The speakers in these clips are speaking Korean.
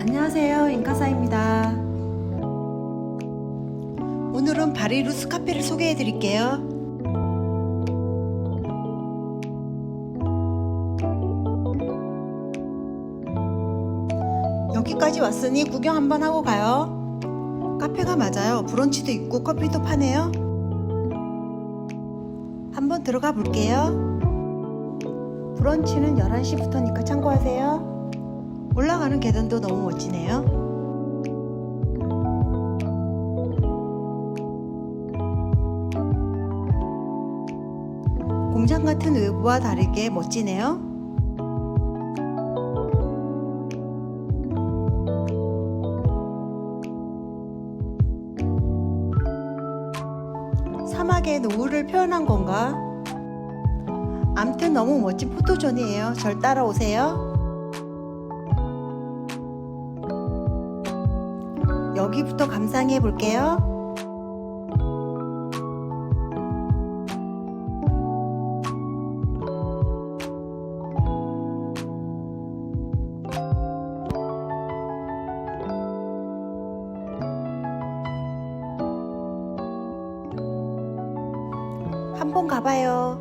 안녕하세요. 인카사입니다. 오늘은 바리 루스 카페를 소개해 드릴게요. 여기까지 왔으니 구경 한번 하고 가요. 카페가 맞아요. 브런치도 있고 커피도 파네요. 한번 들어가 볼게요. 브런치는 11시부터니까 참고하세요. 올라가는 계단도 너무 멋지네요. 공장 같은 외부와 다르게 멋지네요. 사막의 노을을 표현한 건가? 암튼 너무 멋진 포토존이에요. 절 따라오세요. 여기부터 감상해 볼게요. 한번 가봐요.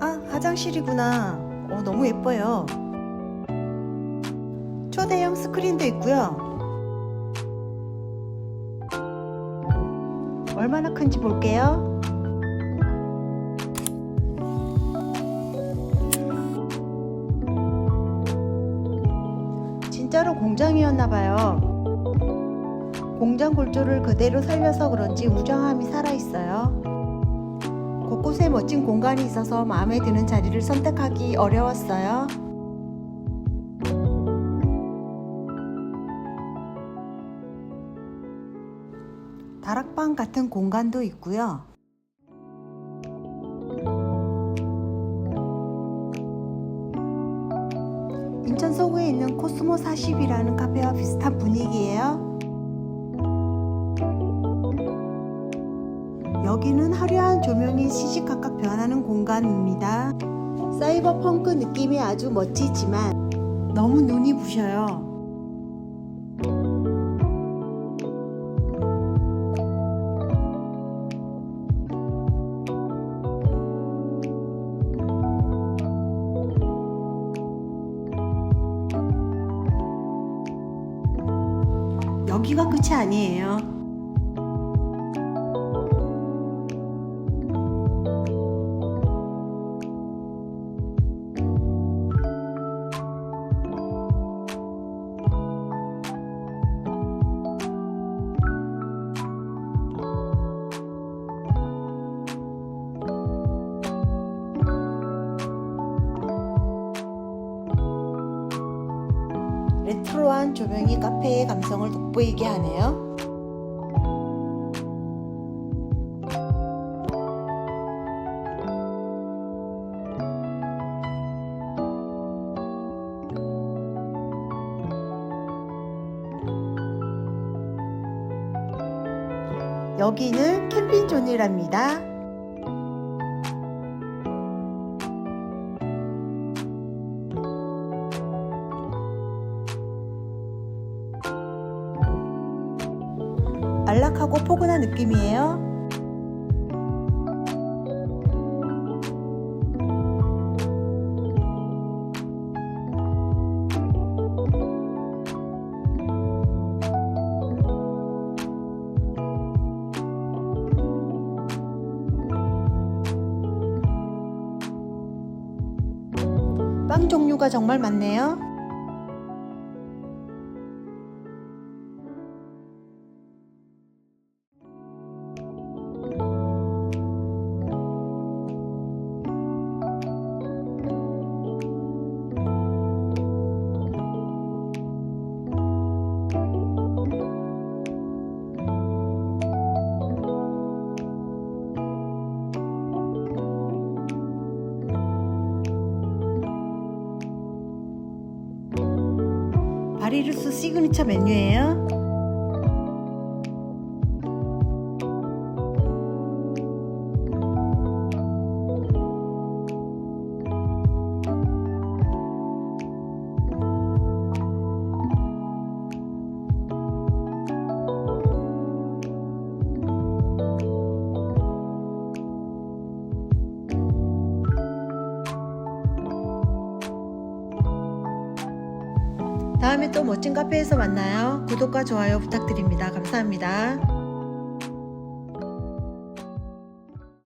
아, 화장실이구나. 어, 너무 예뻐요. 초대형 스크린도 있고요. 얼마나 큰지 볼게요. 진짜로 공장이었나봐요. 공장 골조를 그대로 살려서 그런지 우정함이 살아있어요. 곳곳에 멋진 공간이 있어서 마음에 드는 자리를 선택하기 어려웠어요. 다락방 같은 공간도 있고요. 인천 서구에 있는 코스모 40이라는 카페와 비슷한 분위기예요. 여기는 화려한 조명이 시시각각 변하는 공간입니다. 사이버 펑크 느낌이 아주 멋지지만 너무 눈이 부셔요. 여기가 끝이 아니에요. 레트로한 조명이 카페의 감성을 돋보이게 하네요. 여기는 캠핑존이랍니다. 안락하고 포근한 느낌이에요. 빵 종류가 정말 많네요. 바리루스 시그니처 메뉴예요. 다음에 또 멋진 카페에서 만나요. 구독과 좋아요 부탁드립니다. 감사합니다.